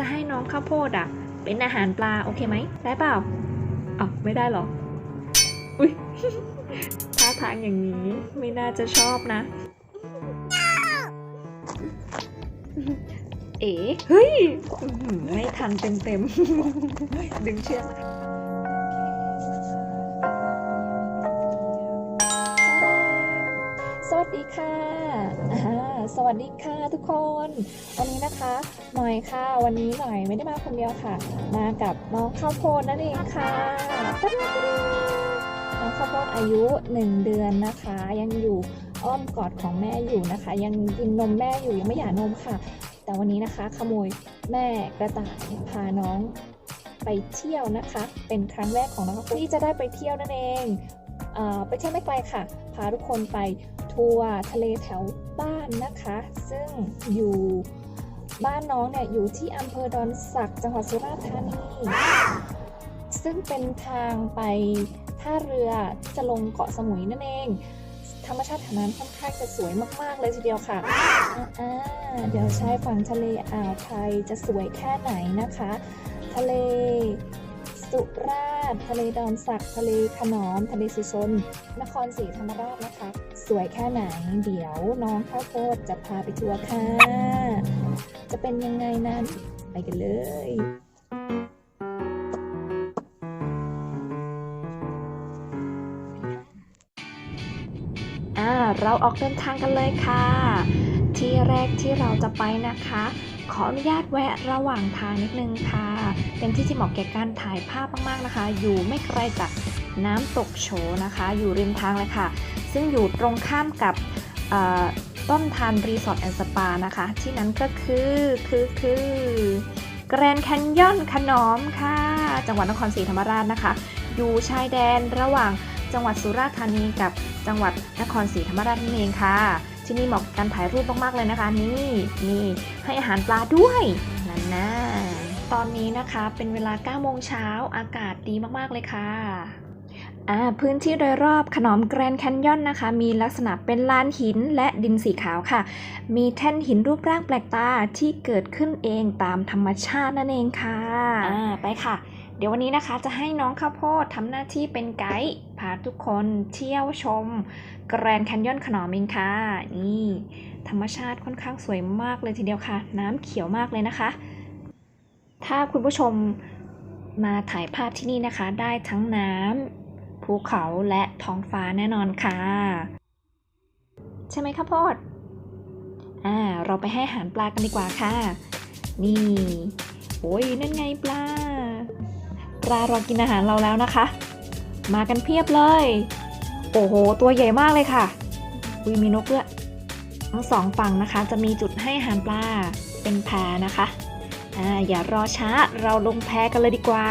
จะให้น้องข้าวโพดอะเป็นอาหารปลาโอเคไหมได้เปล่าอ๋อไม่ได้หรออุ้ยท่าทางอย่างนี้ไม่น่าจะชอบนะ เอ๋เฮ้ย ไม่ทันเต็มเต็มๆดึงเชือก ดีค่ะสวัสดีค่ะทุกคน วันนี้นะคะหน่อยค่ะ วันนี้หน่อยไม่ได้มาคนเดียวค่ะ มากับน้องข้าวโพดนั่นเองค่ะน้องข้าวโพดอายุ 1 เดือนนะคะ ยังอยู่อ้อมกอดของแม่อยู่นะคะ ยังกินนมแม่อยู่ยังไม่หย่านมค่ะ แต่วันนี้นะคะขโมยแม่กระต่ายพาน้องไปเที่ยวนะคะ เป็นครั้งแรกของน้องข้าวโพดที่จะได้ไปเที่ยวนั่นเองอไปเที่ยวไม่ไกลค่ะ พาทุกคนไป ทัวร์ทะเลแถวบ้านนะคะ ซึ่งอยู่บ้านน้องเนี่ยอยู่ที่อำเภอดอนสักจังหวัดสุราษฎร์ธานี ซึ่งเป็นทางไปท่าเรือที่จะลงเกาะสมุยนั่นเอง ธรรมชาติแถวนั้นค่อนข้างจะสวยมาก ๆ เลยทีเดียวค่ะอ่าเดี๋ยวชายฝั่งทะเลอ่าวไทยจะสวยแค่ไหนนะคะ ทะเลสุราษฎร์ทะเลดอนสัก ทะเลขนอม ทะเลสุชน นครศรีธรรมราชนะคะ สวยแค่ไหน เดี๋ยวน้องข้าวโพดจะพาไปทัวร์ค่ะ จะเป็นยังไงนั้น ไปกันเลยอ่าเราออกเดินทางกันเลยค่ะ ที่แรกที่เราจะไปนะคะ ขออนุญาตแวะระหว่างทางนิดนึงค่ะ เป็นที่ที่เหมาะแก่การถ่ายภาพมากๆนะคะ อยู่ไม่ไกลจากน้ำตกโฉนะคะ อยู่ริมทางเลยค่ะ ซึ่งอยู่ตรงข้ามกับต้นทานรีสอร์ทแอนด์สปานะคะ ที่นั้นก็คือคือคือแกรนด์แคนยอนขนอมค่ะ จังหวัดนครศรีธรรมราชนะคะ อยู่ชายแดนระหว่างจังหวัดสุราษฎร์ธานีกับจังหวัดนครศรีธรรมราชนั่นเองค่ะ ที่นี่เหมาะกับการถ่ายรูปมากๆเลยนะคะ นี่นี่ให้อาหารปลาด้วยนั่นนะตอนนี้นะคะเป็นเวลา9โมงเช้าอากาศดีมากๆเลยค่ะ พื้นที่โดยรอบขนอมแกรนแคนยอนนะคะ มีลักษณะเป็นลานหินและดินสีขาวค่ะ มีแท่นหินรูปร่างแปลกตาที่เกิดขึ้นเองตามธรรมชาตินั่นเองค่ะไปค่ะ เดี๋ยววันนี้นะคะจะให้น้องข้าวโพดทำหน้าที่เป็นไกด์พาทุกคนเที่ยวชม แกรนแคนยอนขนอมเองค่ะ นี่ ธรรมชาติค่อนข้างสวยมากเลยทีเดียวค่ะ น้ำเขียวมากเลยนะคะ ถ้าคุณผู้ชมมาถ่ายภาพที่นี่นะคะ ได้ทั้งน้ำ ภูเขาและท้องฟ้าแน่นอนค่ะ ใช่ไหมข้าวโพดอ่าเราไปให้อาหารปลากันดีกว่าค่ะ นี่โอ้ยนั่นไงปลาปลารอกินอาหารเราแล้วนะคะ มากันเพียบเลย โอ้โห ตัวใหญ่มากเลยค่ะอุยมีนกด้วยทั้งสองฝั่งนะคะ จะมีจุดให้อาหารปลาเป็นแพนะคะอ่าอย่ารอช้าเราลงแพกันเลยดีกว่า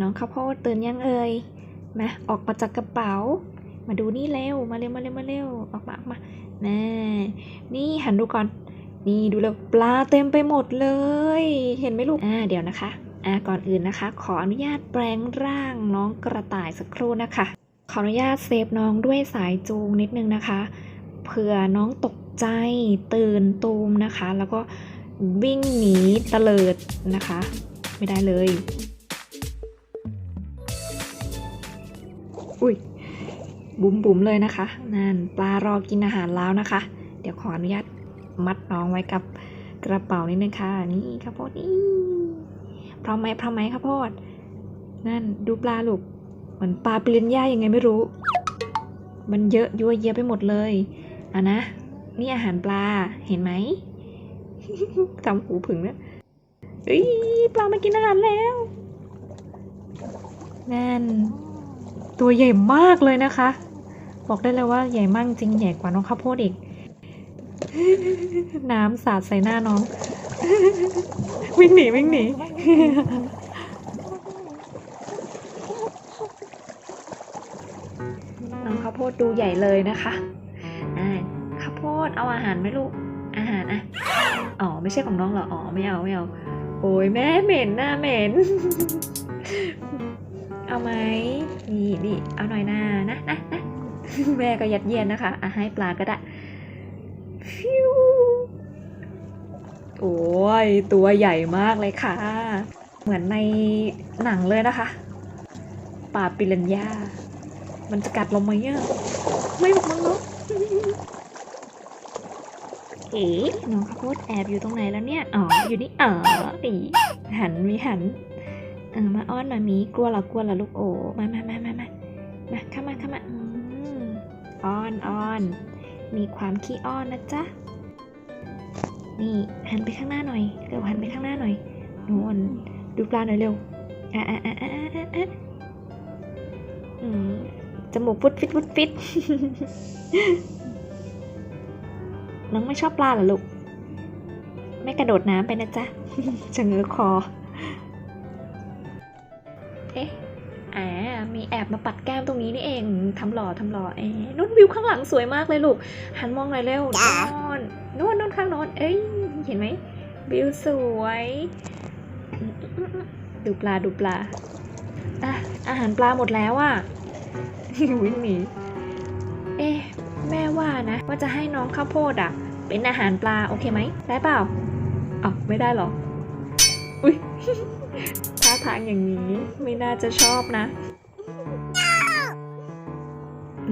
น้องข้าวโพดตื่นยังเอ่ยมาออกมาจากกระเป๋า มาดูนี่เร็ว มาเร็วมาเร็วมาเร็วออกมาออกมาแน่นี่หันดูก่อน นี่ดูแล้วปลาเต็มไปหมดเลย เห็นไหมลูกอ่าเดี๋ยวนะคะอ่าก่อนอื่นนะคะ ขออนุญาตแปลงร่างน้องกระต่ายสักครู่นะคะ ขออนุญาตเซฟน้องด้วยสายจูงนิดนึงนะคะเผื่อน้องตกใจตื่นตูมนะคะ แล้วก็วิ่งหนีเตลิดนะคะ ไม่ได้เลย อุ้ย บุ๋มบุ๋มๆเลยนะคะ นั่นปลารอกินอาหารแล้วนะคะ เดี๋ยวขออนุญาตมัดน้องไว้กับกระเป๋านิดนึงค่ะ นี่ข้าวโพดนี่พร้อมไหมพร้อมไหมข้าวโพด นั่นดูปลาลูกเหมือนปลาเปลี่ยนหญ้ายังไงไม่รู้ มันเยอะยั่วเยียไปหมดเลยอะนะ นี่อาหารปลาเห็นไหมทำหูผึ่งนะเอ้ยปลามากินอาหารแล้ว นั่น ตัวใหญ่มากเลยนะคะ บอกได้เลยว่าใหญ่มากจริงใหญ่กว่าน้องข้าวโพดอีก น้ำสาดใส่หน้าน้อง วิ่งหนีวิ่งหนีน้องข้าวโพดดูใหญ่เลยนะคะอ่าข้าวโพดเอาอาหารไหมลูกอาหารอะอ๋อไม่ใช่ของน้องเหรออ๋อไม่เอาไม่เอาโอ้ยแม่เหม็นหน้าเหม็น เอาไหมนี่นี่เอาหน่อยนะนะนะนะแม่ก็ยัดเยียดนะคะอะให้ปลาก็ได้ฟิวโอ้ยตัวใหญ่มากเลยค่ะ เหมือนในหนังเลยนะคะป่าปิรันยา มันจะกัดเราไหมอะไม่บอกมั้งเนาะเอ๋น้องข้าวโพดแอบอยู่ตรงไหนแล้วเนี่ย อ๋อ อยู่นี่อ๋ออีหันมีหัน เออมาอ้อนมามีกลัวเหรอกลัวเหรอลูกโอ้มามามามามามาเข้ามาเข้ามาอ้อนอ้อนมีความขี้อ้อนนะจ๊ะนี่หันไปข้างหน้าหน่อยเร็วหันไปข้างหน้าหน่อยนวลดูปลาหน่อยเร็วอะอะอะอะอะอะอืมจมูกฟุดฟิตฟุดฟิตน้องไม่ชอบปลาเหรอลูก ไม่กระโดดน้ำไปนะจ๊ะจะเงื้อคอ เอ๊ะอ่ามีแอบมาปัดแก้มตรงนี้นี่เองทำหล่อทำหล่อเอ๊ะนุ่นวิวข้างหลังสวยมากเลยลูก หันมองหน่อยเร็วจ๋านอนนู่นนู่นข้างโนอน เอ้ย เห็นไหมวิวสวยอืมอืมอืมดูปลาดูปลาอะอาหารปลาหมดแล้วอะวิ่งหนีเอ๊ะแม่ว่านะ ว่าจะให้น้องข้าวโพดอะ เป็นอาหารปลาโอเคไหมได้เปล่าอ๋อไม่ได้หรออุ้ย ท่าทางอย่างนี้ ไม่น่าจะชอบนะ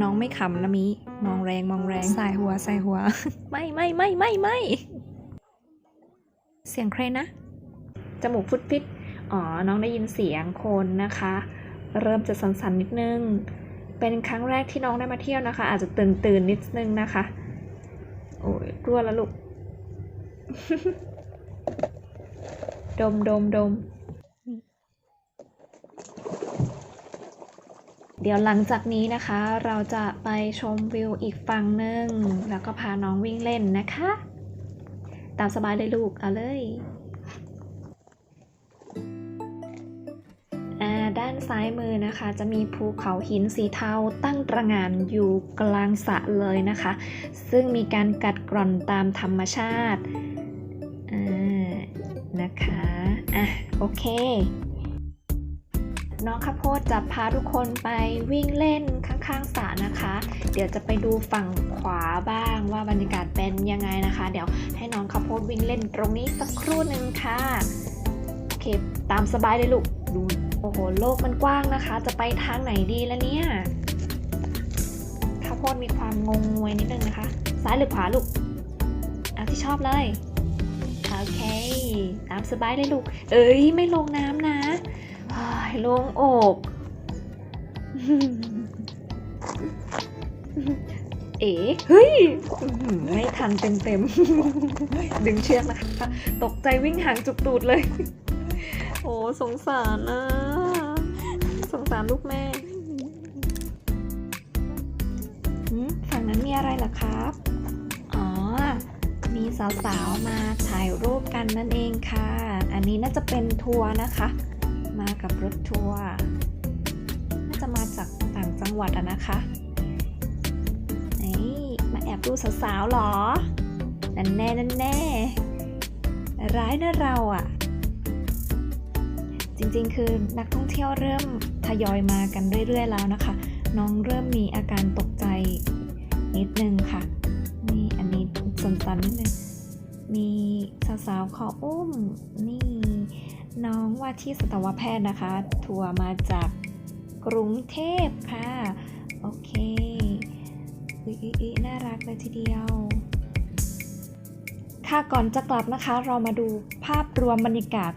น้องไม่ขำนะมิ มองแรงมองแรงใส่หัวใส่หัว ไม่ไม่ไม่ไม่ไม่เสียงใครนะ จมูกฟุดฟิตอ๋อ น้องได้ยินเสียงคนนะคะ เริ่มจะสันๆนิดนึง เป็นครั้งแรกที่น้องได้มาเที่ยวนะคะ อาจจะตื่นตื่นๆนิดนึงนะคะ โอ้ยกลัวแล้วลูก ดมดมดม เดี๋ยวหลังจากนี้นะคะ เราจะไปชมวิวอีกฝั่งหนึ่งแล้วก็พาน้องวิ่งเล่นนะคะ ตามสบายเลยลูก เอาเลยอ่าด้านซ้ายมือนะคะจะมีภูเขาหินสีเทาตั้งตระหง่านอยู่กลางสระเลยนะคะ ซึ่งมีการกัดกร่อนตามธรรมชาติอ่านะคะอะโอเค น้องข้าวโพดจะพาทุกคนไปวิ่งเล่นข้างๆสระนะคะ เดี๋ยวจะไปดูฝั่งขวาบ้างว่าบรรยากาศเป็นยังไงนะคะ เดี๋ยวให้น้องข้าวโพดวิ่งเล่นตรงนี้สักครู่หนึ่งค่ะโอเคตามสบายเลยลูกดูโอ้โหโลกมันกว้างนะคะ จะไปทางไหนดีแล้วเนี่ยข้าวโพดมีความงงงวยนิดนึงนะคะ ซ้ายหรือขวาลูกเอาที่ชอบเลยโอเค ตามสบายเลยลูก เอ้ยไม่ลงน้ำนะ โลงอกเอ๋เฮ้ยอื้อหือไม่ทันเต็มเต็มๆดึงเชือกนะคะ ตกใจวิ่งห่างจุกตูดเลย โอ้สงสารนะ สงสารลูกแม่หืมฝั่งนั้นมีอะไรเหรอครับ อ๋อ มีสาวๆมาถ่ายรูปกันนั่นเองค่ะ อันนี้น่าจะเป็นทัวร์นะคะมา กับรถทัวร์น่าจะมาจากต่างจังหวัดอะนะคะเอ้มาแอบดูสาวๆหรอ นั่นแน่นั่นแน่ ร้ายนะเราอะจริงๆ คือนักท่องเที่ยวเริ่มทยอยมากันเรื่อยๆแล้วนะคะ น้องเริ่มมีอาการตกใจนิดนึงค่ะ นี่อันนี้สันๆนิดนึงมีสาวๆขออุ้มนี่ น้องว่าที่สัตวแพทย์นะคะ ทัวร์มาจากกรุงเทพค่ะ โอเคอุ๊ยอุ๊ยอุ๊ยน่ารักเลยทีเดียว ค่ะก่อนจะกลับนะคะ เรามาดูภาพรวมบรรยากาศ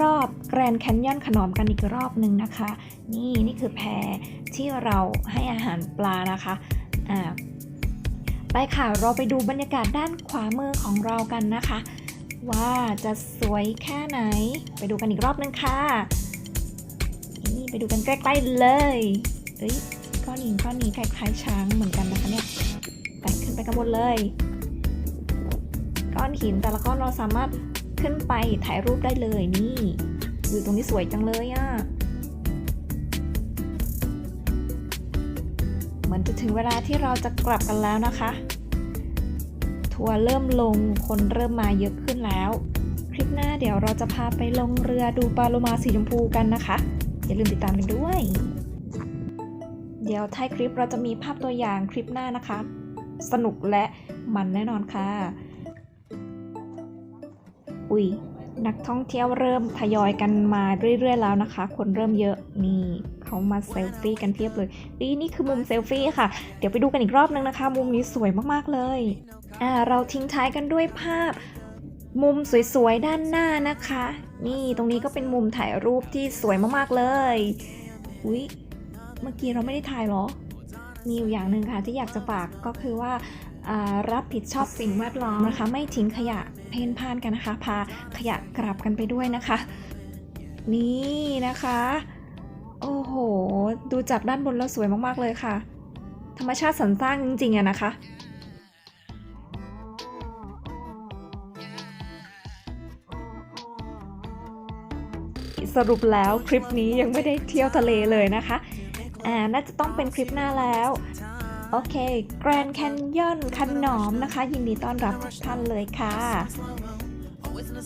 รอบๆแกรนแคนยอนขนอมกันอีกรอบหนึ่งนะคะ นี่นี่คือแพที่เราให้อาหารปลานะคะอ่าไปค่ะ เราไปดูบรรยากาศด้านขวามือของเรากันนะคะ ว่าจะสวยแค่ไหน ไปดูกันอีกรอบนึงค่ะ นี่ไปดูกันใกล้ๆเลย เอ้ยก้อนหินก้อนนี้คล้ายๆช้างเหมือนกันนะคะเนี่ยไปขึ้นไปกันบนเลย ก้อนหินแต่ละก้อนเราสามารถขึ้นไปถ่ายรูปได้เลยนี่วิวตรงนี้สวยจังเลยอะ่ะเหมือนจะถึงเวลาที่เราจะกลับกันแล้วนะคะ ทัวร์เริ่มลงคนเริ่มมาเยอะขึ้นแล้ว คลิปหน้าเดี๋ยวเราจะพาไปลงเรือดูปลาโลมาสีชมพูกันนะคะ อย่าลืมติดตามกันด้วย เดี๋ยวท้ายคลิปเราจะมีภาพตัวอย่างคลิปหน้านะคะ สนุกและมันแน่นอนค่ะ อุ้ยนักท่องเที่ยวเริ่มทยอยกันมาเรื่อยๆแล้วนะคะ คนเริ่มเยอะนี่ เขามาเซลฟี่กันเพียบเลยนี่นี่คือมุมเซลฟี่ค่ะ เดี๋ยวไปดูกันอีกรอบนึงนะคะ มุมนี้สวยมากๆเลยอ่าเราทิ้งท้ายกันด้วยภาพมุมสวยๆด้านหน้านะคะ นี่ตรงนี้ก็เป็นมุมถ่ายรูปที่สวยมากๆเลย อุ้ยเมื่อกี้เราไม่ได้ถ่ายเหรอ มีอยู่อย่างหนึ่งค่ะที่อยากจะฝากก็คือว่าอ่ารับผิดชอบสิ่งแวดล้อมนะคะ ไม่ทิ้งขยะเพ่นพ่านกันนะคะ พาขยะกลับกันไปด้วยนะคะ นี่นะคะ โอ้โห ดูจากด้านบนแล้วสวยมากๆเลยค่ะ ธรรมชาติสรรสร้างจริงๆอะนะคะ สรุปแล้วคลิปนี้ยังไม่ได้เที่ยวทะเลเลยนะคะ อ่า น่าจะต้องเป็นคลิปหน้าแล้วโอเค แกรนด์แคนยอนคันหนอมนะคะ ยินดีต้อนรับทุกท่านเลยค่ะ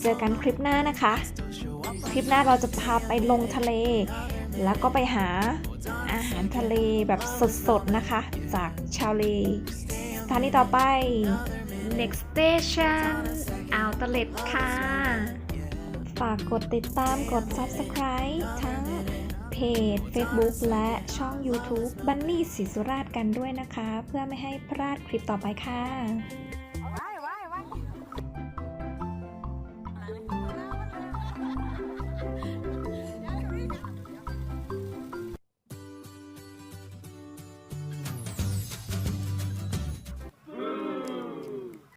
เจอกันคลิปหน้านะคะ คลิปหน้าเราจะพาไปลงทะเล แล้วก็ไปหาอาหารทะเลแบบสดๆ นะคะ จากชาวเลสถานีต่อไป next station outlet ค่ะ ฝากกดติดตามกด subscribe ทั้งเพจ Facebook และช่อง YouTube บันนี่ศรีสุราษฎร์กันด้วยนะคะ เพื่อไม่ให้พลาดคลิปต่อไปค่ะ